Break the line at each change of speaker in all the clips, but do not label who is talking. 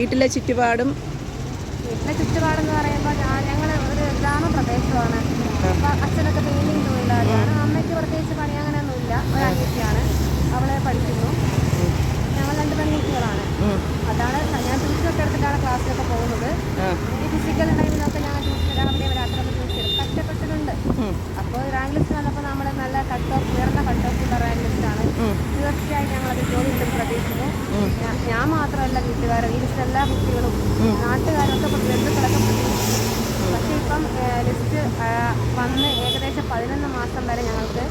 വീട്ടിലെ ചുറ്റുപാടും
വീട്ടിലെ ചുറ്റുപാടെന്ന് പറയുമ്പോൾ ഞങ്ങൾ ഒരു ഗ്രാമപ്രദേശമാണ് അപ്പോൾ അച്ഛനൊക്കെ പെയിന്റിങ് തൊഴിലാളിയാണ് അമ്മയ്ക്ക് പ്രത്യേകിച്ച് പണി അങ്ങനെയൊന്നുമില്ല. ഒരു അനിയത്തിയാണ് അവളെ പഠിക്കുന്നു. ഞങ്ങൾ രണ്ട് പെൺകുട്ടികളാണ്. അതാണ് ഞാൻ ട്യൂഷനൊക്കെ എടുത്തിട്ടാണ് ക്ലാസ്സിലൊക്കെ പോകുന്നത്. ഈ ഫിസിക്കൽ ടൈമിലൊക്കെ ഞാൻ ട്യൂഷൻ രാവിലെ രാത്രിയൊക്കെ ട്യൂഷൻ കഷ്ടപ്പെട്ടിട്ടുണ്ട്. അപ്പോൾ റാങ്ക് ലിസ്റ്റ് വന്നപ്പോൾ നമ്മൾ നല്ല കട്ട് ഓഫ് ഉയർന്ന കട്ട് ഓഫ് ഉള്ള റാങ്ക് ലിസ്റ്റാണ്
ഉം.
തീർച്ചയായും ഞങ്ങളത് ജോലി കിട്ടും പ്രതീക്ഷിക്കുന്നു. ഞാൻ മാത്രമല്ല വീട്ടുകാരും ഈ ലിസ്റ്റ് എല്ലാ കുട്ടികളും നാട്ടുകാരൊക്കെ ഇപ്പം ബന്ധുക്കളൊക്കെ പ്രതീക്ഷിക്കുന്നു. പക്ഷേ ഇപ്പം ലിസ്റ്റ് വന്ന് ഏകദേശം പതിനൊന്ന് മാസം വരെ ഞങ്ങൾക്ക്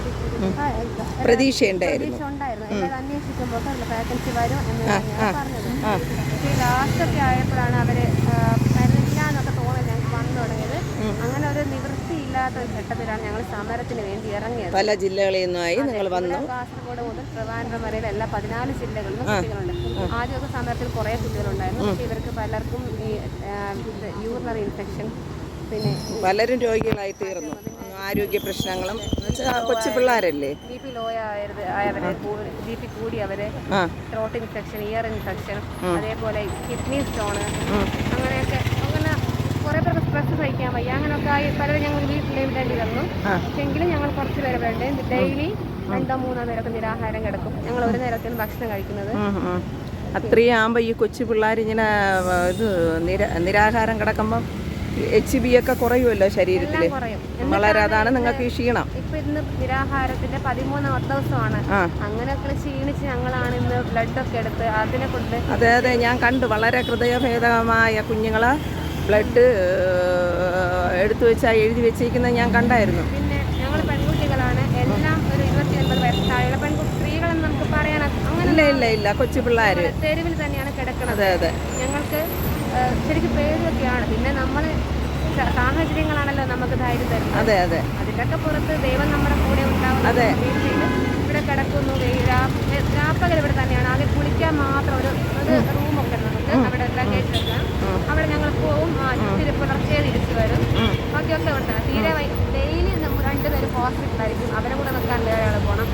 പ്രതീക്ഷയുണ്ടായിരുന്നു
പ്രതീക്ഷ ഉണ്ടായിരുന്നു. എല്ലാം അന്വേഷിക്കുമ്പോൾ വേക്കൻസി വരും എന്ന് പറഞ്ഞത്.
ആ.
പക്ഷേ ലാസ്റ്റൊക്കെ ആയപ്പോഴാണ് അവർ എന്നൊക്കെ ഞങ്ങൾക്ക് വന്നു തുടങ്ങിയത്. അങ്ങനെ ഒരു നിവൃത്തിയില്ലാത്ത ഒരു ഘട്ടത്തിലാണ് ഞങ്ങൾ സമരത്തിന് വേണ്ടി ഇറങ്ങിയത്.
പല ജില്ലകളിൽ നിന്നായി നിങ്ങൾ വന്നു.
കാസർഗോഡ് മുതൽ ട്രിവാൻഡ്രം വരെയുള്ള എല്ലാ പതിനാല് ജില്ലകളിലും കുട്ടികളുണ്ട്. ആദ്യമൊക്കെ സമരത്തിൽ കുറേ കുട്ടികളുണ്ടായിരുന്നു. പക്ഷേ ഇവർക്ക് പലർക്കും ഈ യൂറിനറി ഇൻഫെക്ഷൻ പിന്നെ
പലരും രോഗികളായി തീർന്നു. ആരോഗ്യ പ്രശ്നങ്ങളും. കൊച്ചു പിള്ളേരല്ലേ?
ബി പി ലോ ആയത് ആയവരെ ബി പി കൂടിയവരെ
ആ.
ത്രോട്ട് ഇൻഫെക്ഷൻ ഇയർ ഇൻഫെക്ഷൻ അതേപോലെ കിഡ്നി സ്റ്റോണ് അങ്ങനെയൊക്കെ അങ്ങനെ കുറേ പേർക്ക് സ്ട്രെസ് സഹിക്കാൻ വയ്യ. അങ്ങനെയൊക്കെ ആയി പലരും ഞങ്ങൾ വീട്ടിലേ വിടേണ്ടി വന്നു. പക്ഷെങ്കിലും ഞങ്ങൾ കുറച്ച് പേരെ വേണ്ടേ? ഡെയിലി രണ്ടോ മൂന്നോ പേരൊക്കെ നിരാഹാരം കിടക്കും. ഞങ്ങൾ ഒരു നേരത്തിന് ഭക്ഷണം കഴിക്കുന്നത്.
അത്രയും ആകുമ്പോൾ ഈ കൊച്ചു പിള്ളേരിങ്ങനെ ഇങ്ങനെ ഇത് നിര നിരാഹാരം കിടക്കുമ്പം എച്ച് ബി ഒക്കെ കുറയുമല്ലോ ശരീരത്തിൽ വളരെ അതാണ് നിങ്ങൾക്ക് ഈ ക്ഷീണം.
ഇപ്പൊ ഇന്ന് നിരാഹാരത്തിന്റെ പതിമൂന്നാമത്തെ ദിവസമാണ്. അങ്ങനെയൊക്കെ ക്ഷീണിച്ച് ഞങ്ങളാണ് ഇന്ന് ബ്ലഡ് ഒക്കെ എടുത്ത് അതിനെ കൊണ്ട്
അതെ അതെ. ഞാൻ കണ്ടു. വളരെ ഹൃദയഭേദമായ കുഞ്ഞുങ്ങളെ ബ്ലഡ് എടുത്തു വെച്ചാൽ എഴുതി വെച്ചിരിക്കുന്നത് ഞാൻ കണ്ടായിരുന്നു.
പിന്നെ ഞങ്ങൾ പെൺകുട്ടികളാണ്. എല്ലാം ഒരു ഇരുപത്തി ഒൻപത് വയസ്സ് താഴെയുള്ള പെൺകുട്ടി സ്ത്രീകളെന്ന് നമുക്ക് പറയാൻ അങ്ങനെ
ഇല്ല ഇല്ല. കൊച്ചു പിള്ളേർ
തെരുവിൽ തന്നെയാണ് കിടക്കുന്നത്
അതെ അതെ.
ഞങ്ങൾക്ക് ശരിക്കും പേടിയൊക്കെയാണ്. പിന്നെ നമ്മൾ സാഹചര്യങ്ങളാണല്ലോ നമുക്ക് ധൈര്യം തരുന്നത്.
അതെ അതെ.
അതിന്റെയൊക്കെ പുറത്ത് ദൈവം നമ്മുടെ കൂടെ ഉണ്ടാവുന്ന
അതെ.
ഇവിടെ കിടക്കുന്നു. രാപ്പകൽ ഇവിടെ തന്നെയാണ്. ആകെ കുളിക്കാൻ മാത്രം ഒരു റൂമൊക്കെ നമുക്ക് അവിടെ ലഗേജിലൊക്കെ അവിടെ ഞങ്ങൾ പോവും. ഇത്തിരി പുലർച്ചെ തിരിച്ചു വരും. ബാക്കിയൊക്കെ അവിടെ തന്നെ തീരെ ഡെയിലി രണ്ടുപേരും ഹോസ്പിറ്റലായിരിക്കും അവരെ കൂടെ നിൽക്കാൻ വേറെ പോകണം.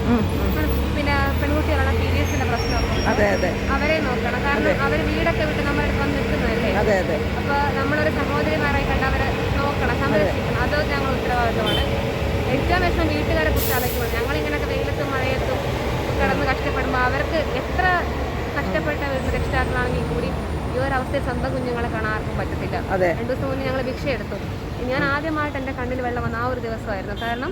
പിന്നെ പെൺകുട്ടികളുടെ പീരിയഡ്സിന്റെ പ്രശ്നമൊക്കെ അവരെ നോക്കണം. കാരണം അവർ വീടൊക്കെ വിട്ട് നമ്മുടെ അടുത്ത് നിൽക്കുന്നതല്ലേ? അപ്പൊ നമ്മളൊരു സഹോദരിമാരായി കണ്ട് അവരെ നോക്കണം സംരക്ഷിക്കണം. അതോ. ഞങ്ങൾ ഉത്തരവാദിത്തമാണ്. ഏറ്റവും വിഷമം വീട്ടുകാരെ കുറിച്ച് ആലോചിക്കണം ഞങ്ങൾ ഇങ്ങനെയൊക്കെ വെയിലത്തും മഴയത്തും കിടന്ന് കഷ്ടപ്പെടുമ്പോൾ അവർക്ക് എത്ര കഷ്ടപ്പെട്ട രക്ഷിതാക്കളാണെങ്കിൽ കൂടി ഈ ഒരു അവസ്ഥയിൽ സ്വന്തം കുഞ്ഞുങ്ങളെ കാണാൻ ആർക്കും പറ്റത്തില്ല. രണ്ടു ദിവസം മുന്നേ ഞങ്ങൾ ഭിക്ഷ എടുത്തു ഞാൻ ആദ്യമായിട്ട് എന്റെ കണ്ണിൽ വെള്ളം വന്ന ആ ഒരു ദിവസമായിരുന്നു. കാരണം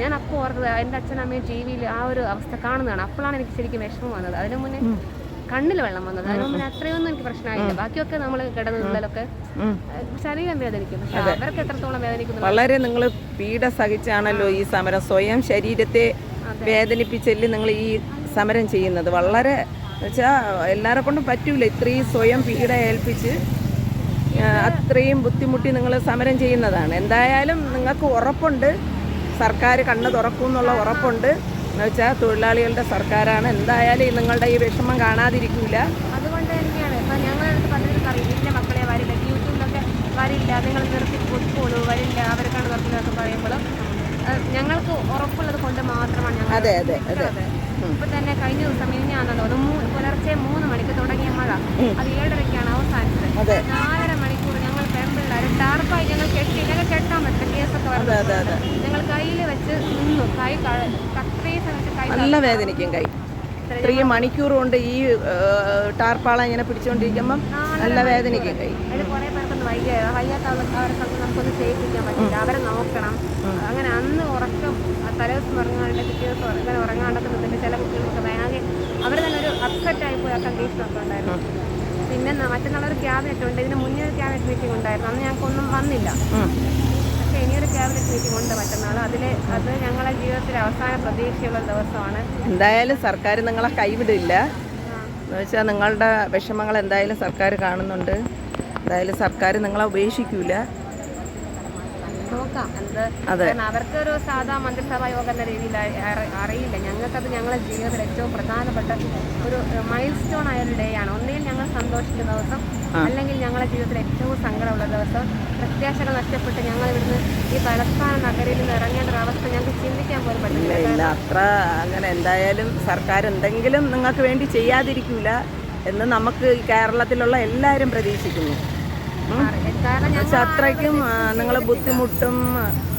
ഞാൻ അപ്പോൾ ഓർത്തത് എന്റെ അച്ഛനമ്മയും ടി വിയിൽ ആ ഒരു അവസ്ഥ കാണുന്നതാണ്. അപ്പോഴാണ് എനിക്ക് ശരിക്കും വിഷമം വന്നത്. അതിന് മുന്നേ കണ്ണിൽ വെള്ളം വന്നത്. അതിന് മുന്നേ അത്രയൊന്നും എനിക്ക് പ്രശ്നമായില്ല. ബാക്കിയൊക്കെ നമ്മൾ കിടന്നുള്ളതൊക്കെ. ശരീരം വേദനിക്കും. പക്ഷെ അവർക്ക് എത്രത്തോളം വേദനിക്കുന്നു.
വളരെ നിങ്ങൾ പീഡ സഹിച്ചാണല്ലോ ഈ സമരം. സ്വയം ശരീരത്തെ വേദനിപ്പിച്ചല്ലേ നിങ്ങൾ ഈ സമരം ചെയ്യുന്നത്. വളരെ വെച്ചാൽ എല്ലാവരെ കൊണ്ടും പറ്റൂല. ഇത്രയും സ്വയം പീഡ ഏൽപ്പിച്ച് അത്രയും ബുദ്ധിമുട്ടി നിങ്ങൾ സമരം ചെയ്യുന്നതാണ്. എന്തായാലും നിങ്ങൾക്ക് ഉറപ്പുണ്ട്. സർക്കാർ കണ്ണ് തുറക്കും എന്നുള്ള ഉറപ്പുണ്ട്. എന്ന് വെച്ചാൽ തൊഴിലാളികളുടെ സർക്കാരാണ്. എന്തായാലും ഈ നിങ്ങളുടെ ഈ വിഷമം കാണാതിരിക്കില്ല
അതുകൊണ്ട് തന്നെയാണ്. ഇപ്പം ഞങ്ങളുടെ അടുത്ത് പലരും പറയും വീട്ടിലെ മക്കളെ വരില്ല. യൂട്യൂബിലൊക്കെ വരില്ല. നിങ്ങൾ നിർത്തി കൊടുക്കോളൂ വരില്ല. അവർക്കാണ് തുറക്കുന്നതൊക്കെ പറയുമ്പോഴും ഞങ്ങൾക്ക് ഉറപ്പുള്ളത് കൊണ്ട് മാത്രമാണ് ഞങ്ങൾ
അതെ അതെ. അതെ.
ഇപ്പൊ തന്നെ കഴിഞ്ഞ ദിവസം മിനിഞ്ഞാന്നല്ലോ അത് മൂ- പുലർച്ചെ മൂന്ന് മണിക്ക് തുടങ്ങിയ മഴ. അത് ഏഴരയ്ക്കാണ് അവസാനിച്ചത്. നാലര മണിക്കൂർ ഞങ്ങൾ പെൺപിള്ളേരെ ടാർപ്പായി ഞങ്ങൾ കെട്ടി ഞങ്ങൾ കെട്ടാൻ പറ്റില്ല കേസൊക്കെ വരുന്നത് ഞങ്ങൾ കയ്യിൽ വെച്ച് നിന്നു. കൈ കഴ- അത്രയും കൈ
നല്ല വേദനിക്കും കൈ. ഇത്രയും മണിക്കൂർ കൊണ്ട് ഈ ടാർപ്പാള ഇങ്ങനെ പിടിച്ചുകൊണ്ടിരിക്കുമ്പം നല്ല വേദനിക്കും കൈ.
കുറേ പേർക്കൊന്നും വയ്യ വയ്യാത്ത അവർക്കൊന്നും നമുക്കൊന്ന് ചെയ്യിപ്പിക്കാൻ പറ്റില്ല. അവരെ നോക്കണം. അങ്ങനെ അന്ന് ഉറക്കം തലേദിവസം ഉറങ്ങാണ്ട് പിറ്റേ ദിവസം ഉറ- ഇങ്ങനെ ഉറങ്ങാണ്ടൊക്കെ നിന്നിട്ട് ചില കുട്ടികൾക്ക് ഭയങ്കര അവർ തന്നെ ഒരു അപ്സെറ്റ് ആയിപ്പോയി ആ കണ്ടീഷനൊക്കെ ഉണ്ടായിരുന്നു. പിന്നെ മറ്റന്നാളൊരു ക്യാബിനറ്റ് ഉണ്ട്. ഇതിന് മുന്നേ ഒരു ക്യാബിനറ്റ് മീറ്റിംഗ് ഉണ്ടായിരുന്നു. അന്ന് ഞങ്ങൾക്കൊന്നും വന്നില്ല. പക്ഷേ ഇനിയൊരു ക്യാബിനറ്റ് മീറ്റിംഗ് ഉണ്ട് മറ്റന്നാൾ അതിൽ അത് ഞങ്ങളെ ജീവിതത്തിലെ അവസാന പ്രതീക്ഷയുള്ള ദിവസമാണ്.
എന്തായാലും സർക്കാർ നിങ്ങളെ കൈവിടില്ല.
എന്നുവെച്ചാൽ
എന്ന് വെച്ചാൽ നിങ്ങളുടെ വിഷമങ്ങൾ എന്തായാലും സർക്കാർ കാണുന്നുണ്ട്. എന്തായാലും സർക്കാർ നിങ്ങളെ ഉപേക്ഷിക്കൂല.
നോക്കാം അവർക്ക്
അതെ.
അവർക്കൊരു സാധാ മന്ത്രിസഭാ യോഗം എന്ന രീതിയിൽ അറി- അറി- അറിയില്ല. ഞങ്ങൾക്കത് ഞങ്ങളെ ജീവിതത്തിൽ ഏറ്റവും പ്രധാനപ്പെട്ട ഒരു മൈൽ സ്റ്റോൺ ആയ ഒരു ഡേ ആണ്. ഒന്നുകിൽ ഞങ്ങൾ സന്തോഷിക്കുന്ന ദിവസം അല്ലെങ്കിൽ ഞങ്ങളുടെ ജീവിതത്തിൽ ഏറ്റവും സങ്കടമുള്ള ദിവസം പ്രത്യാശകൾ നഷ്ടപ്പെട്ട് ഞങ്ങൾ ഇവിടുന്ന് ഈ തലസ്ഥാന നഗരിയിൽ നിന്ന് ഇറങ്ങേണ്ട ഒരു അവസ്ഥ ഞങ്ങൾക്ക് ചിന്തിക്കാൻ പോലും പറ്റില്ല
അത്ര അങ്ങനെ എന്തായാലും സർക്കാർ എന്തെങ്കിലും നിങ്ങൾക്ക് വേണ്ടി ചെയ്യാതിരിക്കൂല എന്ന് നമുക്ക് ഈ കേരളത്തിലുള്ള എല്ലാവരും പ്രതീക്ഷിക്കുന്നു. പക്ഷെ അത്രയ്ക്കും നിങ്ങൾ ബുദ്ധിമുട്ടും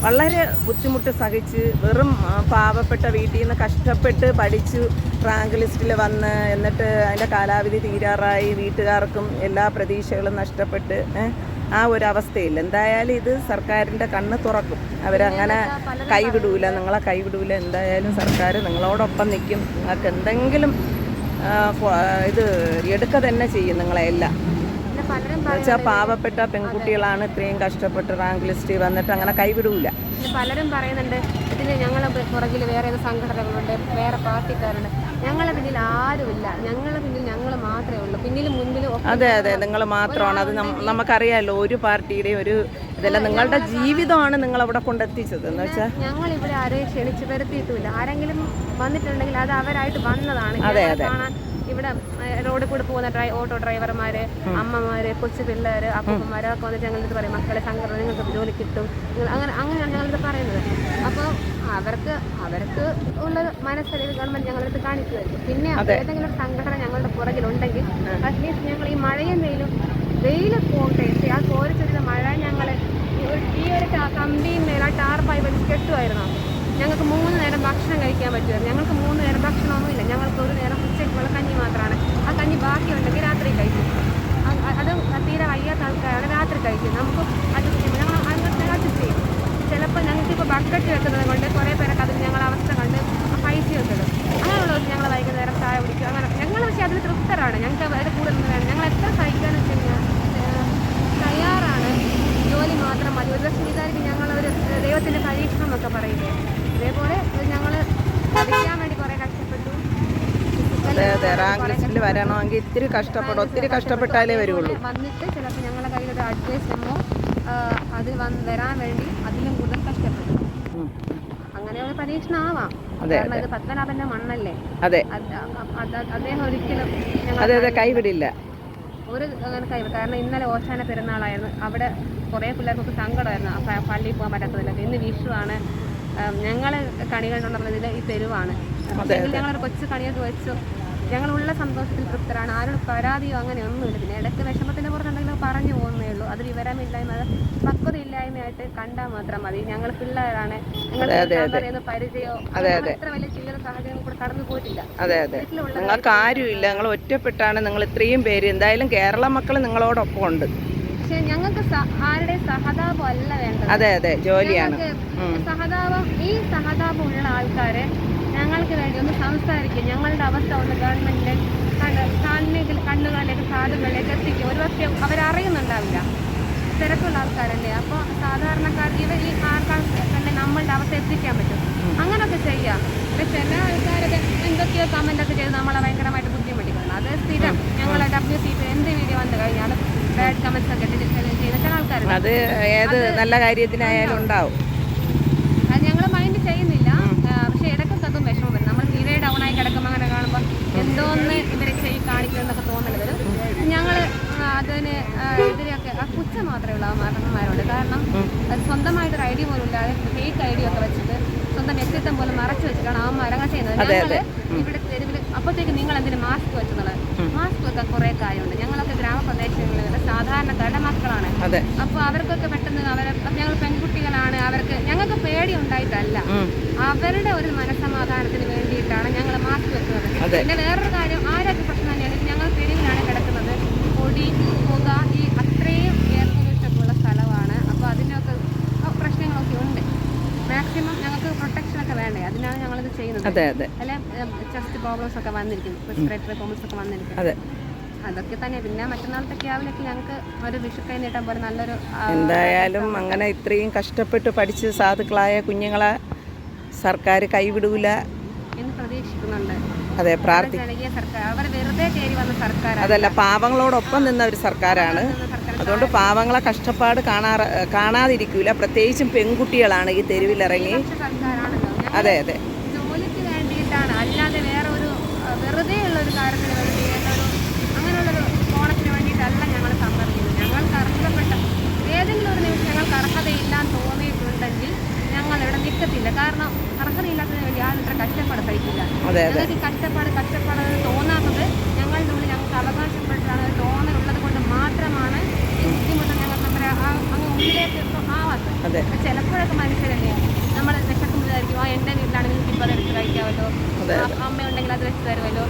വളരെ ബുദ്ധിമുട്ട് സഹിച്ച് വെറും പാവപ്പെട്ട വീട്ടിൽ നിന്ന് കഷ്ടപ്പെട്ട് പഠിച്ചു റാങ്ക് ലിസ്റ്റിൽ വന്ന് എന്നിട്ട് അതിന്റെ കാലാവധി തീരാറായി വീട്ടുകാർക്കും എല്ലാ പ്രതീക്ഷകളും നഷ്ടപ്പെട്ട് ആ ഒരു അവസ്ഥയിൽ എന്തായാലും ഇത് സർക്കാരിന്റെ കണ്ണ് തുറക്കും. അവരങ്ങനെ കൈവിടൂല നിങ്ങളെ കൈവിടൂല. എന്തായാലും സർക്കാർ നിങ്ങളോടൊപ്പം നിൽക്കും. നിങ്ങൾക്ക് എന്തെങ്കിലും ഇത് എടുക്ക തന്നെ ചെയ്യും നിങ്ങളെല്ലാം എന്നുവെച്ചാൽ പാവപ്പെട്ട പെൺകുട്ടികളാണ് ഇത്രയും കഷ്ടപ്പെട്ട് റാങ്ക് ലിസ്റ്റ് വന്നിട്ട് അങ്ങനെ കൈവിടൂല.
പലരും പറയുന്നുണ്ട് ഇതിന് ഞങ്ങളെ പുറകിൽ വേറെ ഏത് സംഘടനകളുണ്ട് വേറെ പാർട്ടിക്കാരുണ്ട്. ഞങ്ങളെ പിന്നിൽ ആരുമില്ല ഞങ്ങളെ പിന്നിൽ ഞങ്ങൾ മാത്രമേ ഉള്ളൂ. പിന്നിലും മുൻപിലും
അതെ അതെ. നിങ്ങൾ മാത്രമാണ്. അത് നമുക്കറിയാമല്ലോ ഒരു പാർട്ടിയുടെ ഒരു ഇതെല്ലാം നിങ്ങളുടെ ജീവിതമാണ് നിങ്ങൾ അവിടെ കൊണ്ടെത്തിച്ചത് എന്ന് വെച്ചാൽ
ഞങ്ങൾ ഇവിടെ ആരെയും ക്ഷണിച്ച് വരുത്തിയിട്ടില്ല ആരെങ്കിലും വന്നിട്ടുണ്ടെങ്കിൽ അത് അവരായിട്ട് വന്നതാണ്.
അതെ, അതെ.
ഇവിടെ റോഡിൽ കൂടെ പോകുന്ന ഡ്രൈ ഓട്ടോ ഡ്രൈവർമാര് അമ്മമാര് കൊച്ചു പിള്ളേര് അപ്പൂപ്പന്മാര് ഒക്കെ വന്നിട്ട് ഞങ്ങളിത് പറയും മക്കളെ സംഘടന നിങ്ങൾക്ക് ജോലി കിട്ടും. അങ്ങനെ അങ്ങനെയാണ് ഞങ്ങളിത് പറയുന്നത്. അപ്പോൾ അവർക്ക് അവർക്ക് ഉള്ള മനസ്സറിവ് ഗവൺമെന്റ് കാണിച്ചു കാണിക്കുമായിരിക്കും പിന്നെ ഏതെങ്കിലും സംഘടന ഞങ്ങളുടെ പുറകിലുണ്ടെങ്കിൽ അറ്റ്ലീസ്റ്റ് ഞങ്ങൾ ഈ മഴയും വെയിലും വെയിൽ പോകട്ടെ ആ കോരിച്ചൊരുന്ന മഴ ഞങ്ങൾ ഈ ഒരു കമ്പിയും മേലെ ടാർപ്പായി വലിച്ച് കെട്ടുമായിരുന്നു ഞങ്ങൾക്ക് മൂന്ന് നേരം ഭക്ഷണം കഴിക്കാൻ പറ്റുമായിരുന്നു. ഞങ്ങൾക്ക് മൂന്ന് നേരം ഭക്ഷണമൊന്നുമില്ല. ഞങ്ങൾക്ക് ഒരു നേരം ഉച്ചയ്ക്കുള്ള കഞ്ഞി മാത്രമാണ് ആ കഞ്ഞി ബാക്കിയുണ്ടെങ്കിൽ രാത്രി കഴിക്കും അ- അ- അത് തീരെ വയ്യാത്ത ആൾക്കാരാണ് രാത്രി കഴിക്കും നമുക്ക് അഡ്ജസ്റ്റ് ചെയ്യും ഞങ്ങൾ അങ്ങനത്തെ അഡ്ജസ്റ്റ് ചെയ്യും ചിലപ്പോൾ ഞങ്ങൾക്ക് ഇപ്പോൾ ബക്കറ്റ് വെക്കുന്നത് കൊണ്ട് കുറേ പേരൊക്കെ അതിന് ഞങ്ങൾ അവസ്ഥ കണ്ട് പൈസയൊക്കെ ഇടും അങ്ങനെയുള്ള ദിവസം ഞങ്ങൾ വൈകുന്നേരം ചായ കുടിക്കും അങ്ങനെ ഞങ്ങൾ പക്ഷേ അതിൽ തൃപ്തരാണ് ഞങ്ങൾക്ക് അതിൽ കൂടുതൽ വേണം ഞങ്ങൾ എത്ര സഹിക്കാന്ന് വെച്ച് കഴിഞ്ഞാൽ ഏഹ്, തയ്യാറാണ് ജോലി മാത്രം മതി ഒരു ദിവസം വിചാരിക്കും ഞങ്ങളൊരു ഏഹ്, ദൈവത്തിന്റെ പരീക്ഷണം എന്നൊക്കെ പറയില്ലേ അതേപോലെ ഞങ്ങൾ പഠിക്കാൻ വേണ്ടി കുറേ കഷ്ടപ്പെട്ടു
അതെ അതെ വരണമെങ്കിൽ ഇത്തിരി കഷ്ടപ്പെടും ഒത്തിരി കഷ്ടപ്പെട്ടാലേ വരുള്ളൂ.
വന്നിട്ട് ചിലപ്പോൾ ഞങ്ങളുടെ കയ്യിൽ ഒരു അഡ്വൈസ് മെമ്മോ അതിൽ വന്ന് വരാൻ വേണ്ടി അതിലും കൂടുതൽ കഷ്ടപ്പെടും.
അങ്ങനെയുള്ള
അങ്ങനെ ഒരു പരീക്ഷണമാവാം
അതെ,
പത്മനാഭന്റെ മണ്ണല്ലേ?
അതെ.
അത് അത് അദ്ദേഹം ഒരിക്കലും
അതെ അതെ കൈവിടില്ല.
ഒരു അങ്ങനെ കൈ കാരണം ഇന്നലെ ഓശാന പെരുന്നാളായിരുന്നു. അവിടെ കുറേ പിള്ളേർക്ക് സങ്കടമായിരുന്നു. പള്ളിയിൽ പോകാൻ പറ്റാത്തതിലൊക്കെ. ഇന്ന് വിഷുവാണ്. ഞങ്ങൾ കണികൾ കൊണ്ടുവന്നതിൽ ഈ തെരുവാണ്. ഞങ്ങളൊരു കൊച്ചു കണിയൊക്കെ വെച്ചു. ഞങ്ങളുള്ള സന്തോഷത്തിൽ തൃപ്തരാണ്. ആരും പരാതിയോ അങ്ങനെ ഒന്നുമില്ല. പിന്നെ ഇടയ്ക്ക് വിഷമത്തിന്റെ പുറത്തുണ്ടെങ്കിലും പറഞ്ഞു പോകുന്നേ ഉള്ളൂ. അത് വിവരമില്ലായ്മ അത് പക്വതയില്ലായ്മയായിട്ട് കണ്ടാൽ മാത്രം മതി. ഞങ്ങൾ പിള്ളേരാണ്. ഞങ്ങൾ പരിചയമോ അത്ര വലിയ ചില്ലറ സാഹചര്യങ്ങൾ കൂടെ കടന്നു പോയിട്ടില്ല.
അതെ അതെ. നിങ്ങൾക്ക് ആരുമില്ല. നിങ്ങൾ ഒറ്റപ്പെട്ടാണ്. നിങ്ങൾ ഇത്രയും പേര്. എന്തായാലും കേരള മക്കൾ നിങ്ങളോടൊപ്പം ഉണ്ട്
പക്ഷെ ഞങ്ങൾക്ക് ആരുടെ സഹതാപം അല്ല വേണ്ടത്.
അതെ അതെ ജോലിയാണ്.
സഹതാപം ഈ സഹതാപം ഉള്ള ആൾക്കാരെ ഞങ്ങൾക്ക് വേണ്ടി ഒന്ന് സംസാരിക്കും. ഞങ്ങളുടെ അവസ്ഥ ഒന്ന് ഗവൺമെന്റിന്റെ കണ്ണ് കണ്ണിൽ കണ്ണുകളിലേക്ക് സാധുകളിലേക്ക് എത്തിക്കും. ഒരുപക്ഷെ അവരറിയുന്നുണ്ടാവില്ല. തിരക്കുള്ള ആൾക്കാരല്ലേ? അപ്പോൾ സാധാരണക്കാർ ഇവർ ഈ ആൾക്കാർക്ക് തന്നെ നമ്മളുടെ അവസ്ഥ എത്തിക്കാൻ പറ്റും. അങ്ങനൊക്കെ ചെയ്യാം. പക്ഷെ ചില ആൾക്കാരൊക്കെ എന്തൊക്കെയോ ഒക്കെ ചെയ്ത് നമ്മളെ ഭയങ്കരമായിട്ട് ബുദ്ധിമുട്ടിക്കുന്നു അത് സ്ഥിരം ഞങ്ങളെ ഡബ്ല്യു സി പി എന്ത് വീഡിയോ വന്നു കഴിഞ്ഞാലും ബാഡ് കമന്റ്സ് ഒക്കെ
അത് ഏത് നല്ല കാര്യത്തിനായാലും ഉണ്ടാവും.
അത് ഞങ്ങൾ മൈൻഡ് ചെയ്യുന്നില്ല. ആ, പക്ഷെ ഇടയ്ക്കൊക്കെ അതും വിഷമം വരും. നമ്മൾ തീരെ ഡൗൺ ആയി കിടക്കുമ്പോൾ അങ്ങനെ കാണുമ്പോൾ എന്തോന്ന് ഇവരെ ചെയ്ത് കാണിക്കുന്നതൊക്കെ തോന്നൽ വരും. ഞങ്ങൾ അതിന് ആ, എതിരെയൊക്കെ ആ കുച്ച മാത്രമേ ഉള്ളൂ ആ മരണന്മാരോട് കാരണം സ്വന്തമായിട്ടൊരു ഐഡിയ പോലും ഇല്ലാതെ ഫേക്ക് ഐഡിയ ഒക്കെ വെച്ചിട്ട് സ്വന്തം വ്യക്തിത്വം പോലും മറച്ചു വെച്ചിട്ടാണ് ആ മരങ്ങൾ ചെയ്യുന്നത്. ഞങ്ങൾ ഇവിടെ തെരുവിൽ അപ്പോഴത്തേക്ക് നിങ്ങൾ എന്തിനു മാസ്ക് വെച്ചെന്നുള്ളത്? മാസ്ക് കുറെ കാര്യമുണ്ട്. ഞങ്ങളൊക്കെ ഗ്രാമപ്രദേശങ്ങളിലുള്ള സാധാരണക്കാരുടെ മക്കളാണ്. അപ്പൊ അവർക്കൊക്കെ പെട്ടെന്ന് അവരെ ഞങ്ങൾ പെൺകുട്ടികളാണ്. അവർക്ക് ഞങ്ങൾക്ക് പേടി ഉണ്ടായിട്ടല്ല അവരുടെ ഒരു മനസ്സമാധാനത്തിന് വേണ്ടിയിട്ടാണ് ഞങ്ങൾ മാസ്ക് വെക്കുന്നത്. പിന്നെ വേറൊരു കാര്യം ആരൊക്കെ പ്രശ്നം തന്നെയാണ്. ഞങ്ങൾ തെരുവിലാണ് കിടക്കുന്നത്. പൊടി പുക ഈ അത്രയും എയർ പൊല്യൂഷൻ ഉള്ള സ്ഥലമാണ്. അപ്പോൾ അതിനൊക്കെ പ്രശ്നങ്ങളൊക്കെ ഉണ്ട്. മാക്സിമം ഞങ്ങൾക്ക് പ്രൊട്ടക്ഷൻ ഒക്കെ വേണ്ടേ? അതിനാണ് ഞങ്ങളിത് ചെയ്യുന്നത്.
അതെ അതെ.
അല്ലെ ചെസ്റ്റ് പ്രോബ്ലംസ് ഒക്കെ വന്നിരിക്കുന്നു. റെസ്പിറേറ്ററി പ്രോബ്ലംസ് ഒക്കെ വന്നിരിക്കുന്നു.
അതെ.
അതൊക്കെ തന്നെ. പിന്നെ മറ്റന്നാളത്തെ രാവിലേക്ക് ഞങ്ങൾക്ക് ഒരു വിഷുക്കൈ നീട്ടാൻ പോലെ നല്ലൊരു
എന്തായാലും അങ്ങനെ ഇത്രയും കഷ്ടപ്പെട്ട് പഠിച്ച് സാധുക്കളായ കുഞ്ഞുങ്ങളെ സർക്കാർ കൈവിടൂല.
എന്ന് പ്രതീക്ഷിക്കുന്നുണ്ട്.
അതെ പ്രാർത്ഥി അതല്ല പാവങ്ങളോടൊപ്പം നിന്ന ഒരു സർക്കാരാണ്. അതുകൊണ്ട് പാവങ്ങളെ കഷ്ടപ്പാട് കാണാ കാണാതിരിക്കൂല. പ്രത്യേകിച്ചും പെൺകുട്ടികളാണ് ഈ തെരുവിലിറങ്ങി. അതെ അതെ.
ആണ് അല്ലാതെ വേറെ ഒരു വെറുതെ ഉള്ളൊരു കാര്യത്തിന് വേണ്ടി ഒരു അങ്ങനെയുള്ളൊരു ഫോണത്തിന് വേണ്ടിയിട്ടല്ല ഞങ്ങൾ സമ്മർ ഞങ്ങൾക്ക് അർഹതപ്പെട്ട ഏതെങ്കിലും ഒരു നിമിഷം ഞങ്ങൾക്ക് അർഹതയില്ലാന്ന് തോന്നിയിട്ടുണ്ടെങ്കിൽ ഞങ്ങളിവിടെ നിൽക്കത്തില്ല. കാരണം അർഹതയില്ലാത്തതിന് വേണ്ടി ആ ഇത്ര കഷ്ടപ്പാട്
കഴിക്കില്ല
ഞങ്ങൾക്ക് കഷ്ടപ്പാട് കഷ്ടപ്പാട് തോന്നാത്തത് ഞങ്ങളുടെ ഉള്ളിൽ ഞങ്ങൾക്ക് അവകാശപ്പെട്ടാണ്
തോന്നലുള്ളത് കൊണ്ട് മാത്രമാണ് ഈ ബുദ്ധിമുട്ട് ഞങ്ങൾക്ക് നമ്മുടെ ആ അങ്ങ് ഉള്ളിലേക്ക് ആവാത്തത്.
ചിലപ്പോഴൊക്കെ മനുഷ്യരല്ലേ നമ്മൾ രക്ഷ വിശക്കുമ്പോഴായിരിക്കും ആ എണ്ണ വീട്ടിലാണെങ്കിൽ അത് എടുത്ത് കഴിക്കാമല്ലോ അമ്മ ഉണ്ടെങ്കിൽ അത് വെച്ച് തരുമല്ലോ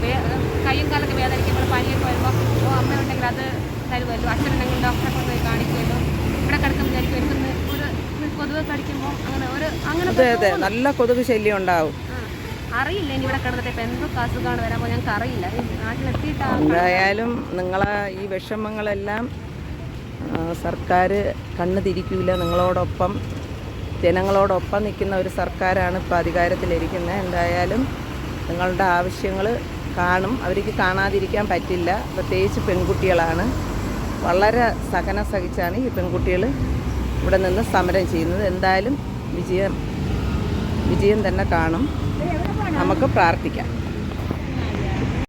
കയ്യും കാലൊക്കെ വേദനിക്കുമ്പോൾ പനിയൊക്കെ വരുമ്പോൾ ഓ അമ്മയുണ്ടെങ്കിൽ അത് തരുമല്ലോ. അച്ഛനുണ്ടെങ്കിൽ ഡോക്ടറെ കൊണ്ടുപോയി കാണിക്കുമല്ലോ. ഇവിടെ കിടക്കുമ്പോൾ വിചാരിക്കും ഒരു കൊതുക് കടിക്കുമ്പോൾ അങ്ങനെ ഒരു അങ്ങനെ
അതെ അതെ. നല്ല കൊതുക് ശല്യം ഉണ്ടാവും.
അറിയില്ല ഇനി ഇവിടെ കിടന്നിട്ട് ഇപ്പം എന്തൊക്കെ അസുഖമാണ് വരാൻ ഞങ്ങൾക്ക് അറിയില്ല. നാട്ടിലെത്തിയിട്ടാ
എന്തായാലും നിങ്ങളെ ഈ വിഷമങ്ങളെല്ലാം സർക്കാർ കണ്ണു തിരിക്കൂല. നിങ്ങളോടൊപ്പം ജനങ്ങളോടൊപ്പം നിൽക്കുന്ന ഒരു സർക്കാരാണ് ഇപ്പോൾ അധികാരത്തിലിരിക്കുന്നത്. എന്തായാലും നിങ്ങളുടെ ആവശ്യങ്ങൾ കാണും. അവർക്ക് കാണാതിരിക്കാൻ പറ്റില്ല. പ്രത്യേകിച്ച് പെൺകുട്ടികളാണ്. വളരെ സഹനം സഹിച്ചാണ് ഈ പെൺകുട്ടികൾ ഇവിടെ നിന്ന് സമരം ചെയ്യുന്നത്. എന്തായാലും വിജയം വിജയം തന്നെ കാണും. നമുക്ക് പ്രാർത്ഥിക്കാം.